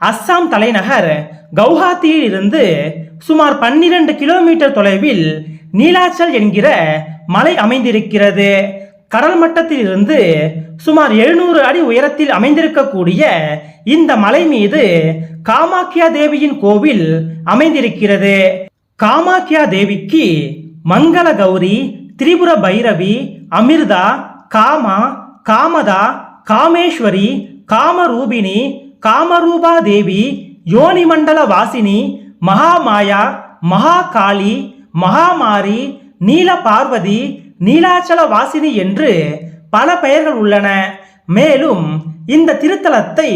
அஸ்ஸாம் தலைநகர் கவுஹாத்தியில் இருந்து சுமார் பன்னிரண்டு கிலோமீட்டர் தொலைவில் நீலாச்சல் என்கிற மலை அமைந்திருக்கிறது. கடல் மட்டத்தில் இருந்து சுமார் எழுநூறு அடி உயரத்தில் அமைந்திருக்கக்கூடிய இந்த மலை மீது காமாக்கியா தேவியின் கோவில் அமைந்திருக்கிறது. காமாக்கியா தேவிக்கு மங்கள கௌரி திரிபுர பைரவி அமிர்தா காமா காமதா காமேஸ்வரி காமரூபிணி காமரூபா தேவி யோனிமண்டல வாசினி மகாமாயா மகாகாளி மகாமாரி நீல பார்வதி நீலாச்சல வாசினி என்று பல பெயர்கள் உள்ளன. மேலும் இந்த திருத்தலத்தை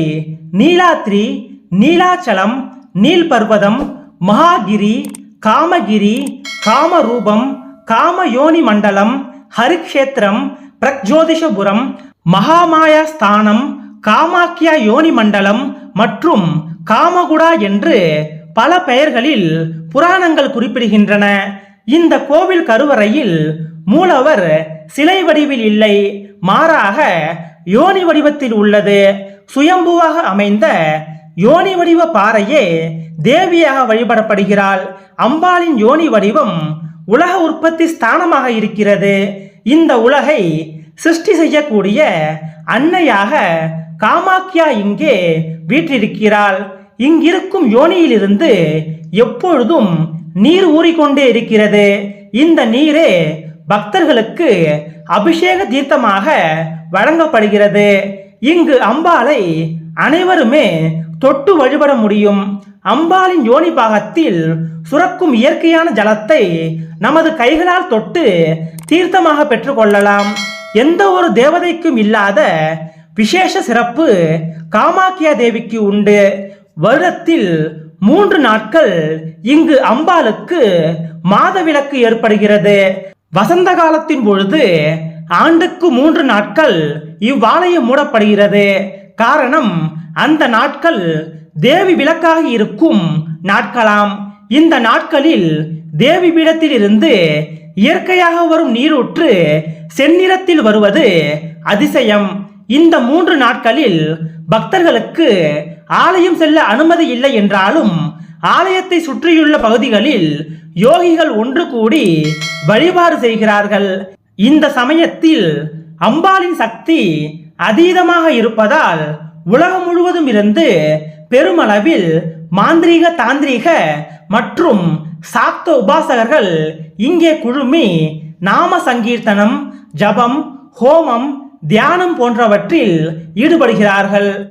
நீலாத்ரி நீலாச்சலம் நீல்பர்வதம் மகாகிரி காமகிரி காமரூபம் காமயோனி மண்டலம் ஹரிக்ஷேத்திரம் பிரக்ஜோதிஷபுரம் மகாமாயா ஸ்தானம் காமாக்கியா யோனி மண்டலம் மற்றும் காமகுடா என்று பல பெயர்களில் புராணங்கள் குறிப்பிடுகின்றன. இந்த கோவில் கருவறையில் மூலவர் சிலை வடிவில் இல்லை. மாறாக யோனி வடிவத்தில் உள்ளது. சுயம்புவாக அமைந்த யோனி வடிவ பாறையே தேவியாக வழிபடப்படுகிறாள். அம்பாளின் யோனி வடிவம் உலக உற்பத்தி ஸ்தானமாக இருக்கிறது. இந்த உலகை சிருஷ்டி செய்யக்கூடிய அன்னையாக காமாக்கியா இங்கே வீற்றிருக்கிறாள். இங்கிருக்கும் யோனியிலிருந்து எப்பொழுதும் நீர் ஊறிக்கொண்டே இருக்கிறது. இந்த நீரே பக்தர்களுக்கு அபிஷேக தீர்த்தமாக வழங்கப்படுகிறது. இங்கு அம்பாளை அனைவருமே தொட்டு வழிபட முடியும். அம்பாளின் யோனி பாகத்தில் சுரக்கும் இயற்கையான ஜலத்தை நமது கைகளால் தொட்டு தீர்த்தமாக பெற்றுக்கொள்ளலாம். எந்த ஒரு தேவதைக்கும் இல்லாத விசேஷ சிறப்பு காமாக்கியா தேவிக்கு உண்டு. வருடத்தில் மூன்று நாட்கள் இங்கு அம்பாளுக்கு மாதவிலக்கு ஏற்படுகிறது. வசந்த காலத்தின் பொழுது ஆண்டுக்கு மூன்று நாட்கள் இவ்வாலயம் மூடப்படுகிறது. காரணம் அந்த நாட்கள் தேவி விளக்காக இருக்கும் நாட்களாம். இந்த நாட்களில் தேவி பீடத்தில் இருந்து இயற்கையாக வரும் நீரூற்று செந்நிறத்தில் வருவது அதிசயம். இந்த மூன்று நாட்களில் பக்தர்களுக்கு ஆலயம் செல்ல அனுமதி இல்லை என்றாலும் ஆலயத்தை சுற்றியுள்ள பகுதிகளில் யோகிகள் ஒன்று கூடி வழிபாடு செய்கிறார்கள். இந்த சமயத்தில் அம்பாளின் சக்தி அதீதமாக இருப்பதால் உலகம் முழுவதும் இருந்து பெருமளவில் மாந்திரீக தாந்திரீக மற்றும் சாக்த உபாசகர்கள் இங்கே குழுமி நாம சங்கீர்த்தனம் ஜபம் ஹோமம் தியானம் போன்றவற்றில் ஈடுபடுகிறார்கள்.